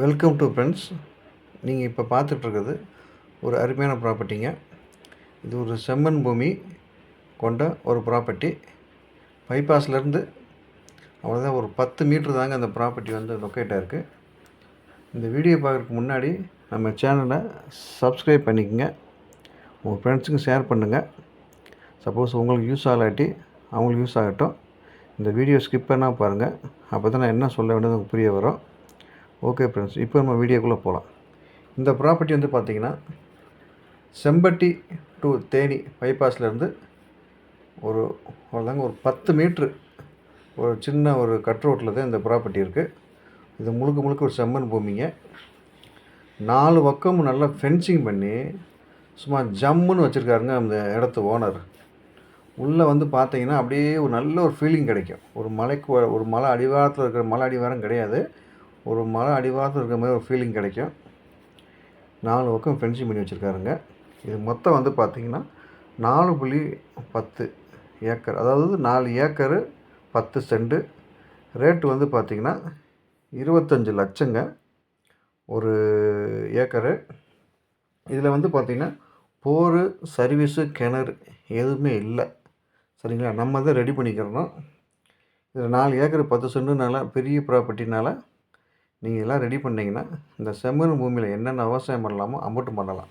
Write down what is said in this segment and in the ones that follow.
Welcome to friends நீங்கள் இப்போ பார்த்துட்ருக்குறது ஒரு அருமையான ப்ராப்பர்ட்டிங்க இது ஒரு செம்மண் பூமி கொண்ட ஒரு ப்ராப்பர்ட்டி பைபாஸ்லேருந்து அவ்வளோதான் ஒரு பத்து மீட்ரு தாங்க அந்த ப்ராப்பர்ட்டி வந்து லொக்கேட் ஆகிருக்கு இந்த வீடியோ பார்க்குறதுக்கு முன்னாடி நம்ம சேனலை சப்ஸ்கிரைப் பண்ணிக்கோங்க. உங்கள் ஃப்ரெண்ட்ஸுக்கும் ஷேர் பண்ணுங்கள் சப்போஸ் உங்களுக்கு யூஸ் ஆகலாட்டி அவங்களுக்கு யூஸ் ஆகட்டும். இந்த வீடியோ ஸ்கிப் பண்ணால் பாருங்கள் அப்போ தான் நான் என்ன சொல்ல வேண்டியது உங்களுக்கு புரிய வரும். ஓகே ஃப்ரெண்ட்ஸ் இப்போ நம்ம வீடியோக்குள்ளே போகலாம் இந்த ப்ராப்பர்ட்டி வந்து பார்த்திங்கன்னா செம்பட்டி டு தேனி பைபாஸ்லேருந்து ஒரு அவ்வளோதாங்க ஒரு பத்து மீட்ரு ஒரு சின்ன ஒரு கட் ரோட்டில் தான் இந்த ப்ராப்பர்ட்டி இருக்குது இது முழுக்க முழுக்க ஒரு செம்மன் பூமிங்க. நாலு பக்கமும் நல்லா ஃபென்சிங் பண்ணி சும்மா ஜம்முன்னு வச்சுருக்காருங்க அந்த இடத்து ஓனர் உள்ளே வந்து பார்த்தீங்கன்னா அப்படியே ஒரு நல்ல ஒரு ஃபீலிங் கிடைக்கும். ஒரு மலைக்கு ஒரு மலை அடிவாரத்தில் இருக்கிற மலை அடிவாரம் கிடையாது. ஒரு மலை அடிவாரத்தில் இருக்கிற மாதிரி ஒரு ஃபீலிங் கிடைக்கும். நாலு பக்கம் ஃபென்சிங் பண்ணி வச்சுருக்காருங்க. இது மொத்தம் வந்து பார்த்தீங்கன்னா நாலு புள்ளி பத்து ஏக்கர். அதாவது நாலு ஏக்கரு பத்து செண்டு ரேட்டு வந்து பார்த்தீங்கன்னா இருபத்தஞ்சி லட்சங்க. ஒரு ஏக்கரு. இதில் வந்து பார்த்திங்கன்னா போர் சர்வீஸு கிணறு எதுவுமே இல்லை. சரிங்களா? நம்ம தான் ரெடி பண்ணிக்கிறோம். இதில் நாலு ஏக்கர் பத்து சென்ட்டுனால பெரிய ப்ராப்பர்ட்டினால் நீங்கள் எல்லாம் ரெடி பண்ணிங்கன்னா இந்த செம்மண் பூமியில் என்னென்ன விவசாயம் பண்ணலாமோ அம்பட்டும் பண்ணலாம்.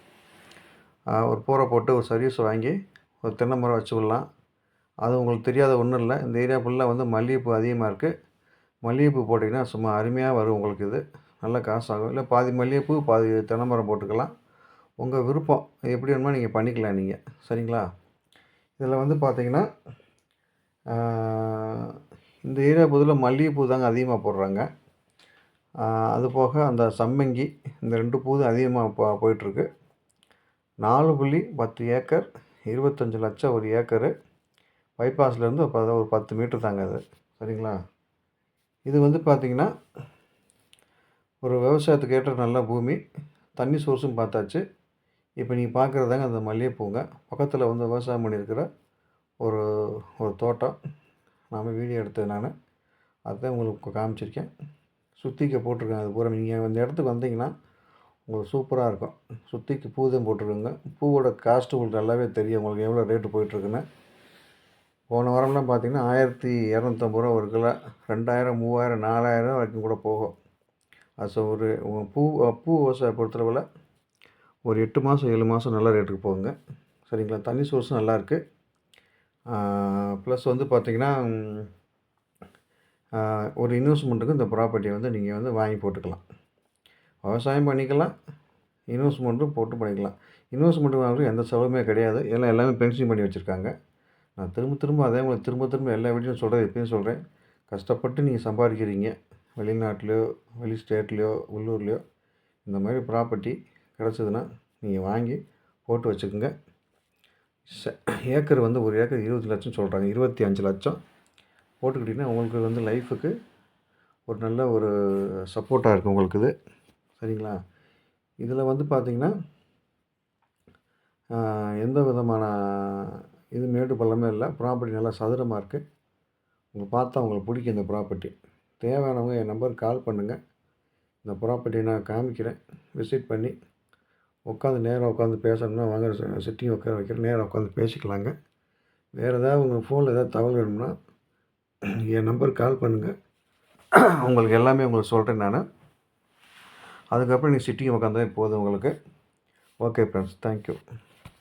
ஒரு போரை போட்டு ஒரு சர்வீஸ் வாங்கி ஒரு தென்னை மரம் வச்சு விடலாம். அது உங்களுக்கு தெரியாத ஒன்றும் இல்லை. இந்த ஏரியா ஃபுல்லாக வந்து மல்லிகைப்பூ அதிகமாக இருக்குது மல்லிகைப்பூ போட்டிங்கன்னா சும்மா அருமையாக வரும் உங்களுக்கு இது. நல்ல காசு ஆகும் இல்லை பாதி மல்லிகைப்பூ பாதி தென்னை மரம் போட்டுக்கலாம். உங்கள் விருப்பம். எப்படி வேணுமோ நீங்கள் பண்ணிக்கலாம் நீங்கள் சரிங்களா? இதில் வந்து பார்த்திங்கன்னா இந்த ஏரியா பொதுவில் மல்லிகைப்பூ தாங்க அதிகமாக போடுறாங்க. அதுபோக அந்த சம்மங்கி இந்த ரெண்டு பூது அதிகமாக போ போயிட்டுருக்கு. நாலு புள்ளி பத்து ஏக்கர் இருபத்தஞ்சி லட்சம் ஒரு ஏக்கரு. பைபாஸ்லேருந்து இப்போ ஒரு பத்து மீட்டர் தாங்க அது. சரிங்களா? இது வந்து பார்த்திங்கன்னா ஒரு விவசாயத்துக்கு ஏற்ற நல்ல பூமி. தண்ணி சோர்ஸும் பார்த்தாச்சு. இப்போ நீங்கள் பார்க்குறதாங்க அந்த மல்லிகைப்பூங்க. பக்கத்தில் வந்து விவசாயம் பண்ணியிருக்கிற ஒரு ஒரு தோட்டம். நாம் வீடியோ எடுத்தது நான். அதுதான் உங்களுக்கு காமிச்சிருக்கேன். சுத்திக்க போட்டிருக்கேன் அது பூரா நீங்கள் அந்த இடத்துக்கு வந்தீங்கன்னா உங்களுக்கு சூப்பராக இருக்கும். சுத்திக்கு பூ தான் போட்டிருக்குங்க. பூவோட காஸ்ட்டு உங்களுக்கு நல்லாவே தெரியும். உங்களுக்கு எவ்வளோ ரேட்டு போயிட்டுருக்குன்னு. போன வாரம்லாம் பார்த்தீங்கன்னா ஆயிரத்தி இரநூத்தம்பது ரூபா ஒரு கிலோ ரெண்டாயிரம் மூவாயிரம் நாலாயிரம் வரைக்கும் கூட போகும். அது ஒரு பூ பூ விவசாயம் பொறுத்தளவில் ஒரு எட்டு மாதம் ஏழு மாதம் நல்ல ரேட்டுக்கு போகுங்க. சரிங்களா? தண்ணி சோர்ஸும் நல்லாயிருக்கு ப்ளஸ் வந்து பார்த்திங்கன்னா ஒரு இன்வெஸ்ட்மெண்ட்டுக்கு இந்த ப்ராப்பர்ட்டியை வந்து நீங்கள் வந்து வாங்கி போட்டுக்கலாம். விவசாயம் பண்ணிக்கலாம் இன்வெஸ்ட்மெண்ட்டும் போட்டு பண்ணிக்கலாம். இன்வெஸ்ட்மெண்ட் வாங்குறது எந்த செலவுமே கிடையாது. எல்லாம் எல்லாமே பென்ஷன் பண்ணி வச்சுருக்காங்க. நான் திரும்ப திரும்ப அதே மாதிரி திரும்ப திரும்ப எல்லா வீட்லையும் சொல்கிறேன் எப்பயும் சொல்கிறேன் கஷ்டப்பட்டு நீங்கள் சம்பாதிக்கிறீங்க. வெளிநாட்டிலையோ வெளி ஸ்டேட்லேயோ உள்ளூர்லேயோ இந்த மாதிரி ப்ராப்பர்ட்டி கிடச்சதுன்னா நீங்கள் வாங்கி போட்டு வச்சுக்கோங்க. ச ஏக்கர் வந்து ஒரு ஏக்கர் இருபது லட்சம் சொல்கிறாங்க இருபத்தி அஞ்சு லட்சம். போட்டுக்கிட்டிங்கன்னா உங்களுக்கு வந்து லைஃபுக்கு ஒரு நல்ல ஒரு சப்போர்ட்டாக இருக்கும் உங்களுக்கு இது. சரிங்களா? இதில் வந்து பார்த்திங்கன்னா எந்த விதமான இது மேடு பள்ளமே இல்லை. ப்ராப்பர்ட்டி நல்லா சதுரமாக இருக்குது உங்களுக்கு பார்த்தா உங்களுக்கு பிடிக்கும் இந்த ப்ராப்பர்ட்டி. தேவையானவங்க என் நம்பருக்கு கால் பண்ணுங்கள் இந்த ப்ராப்பர்ட்டி நான் காமிக்கிறேன். விசிட் பண்ணி உட்காந்து நேராக உட்காந்து பேசணும்னா வாங்க சிட்டிங் உட்கார வைக்கிறேன். நேராக உட்காந்து பேசிக்கலாங்க. வேறு ஏதாவது உங்கள் ஃபோனில் ஏதாவது தகவல் வேணும்னா என் நம்பருக்கு கால் பண்ணுங்கள் உங்களுக்கு எல்லாமே உங்களுக்கு சொல்கிறேன் நான். அதுக்கப்புறம் நீங்கள் சிட்டிங் உட்காந்தா போதும் உங்களுக்கு. Okay friends thank you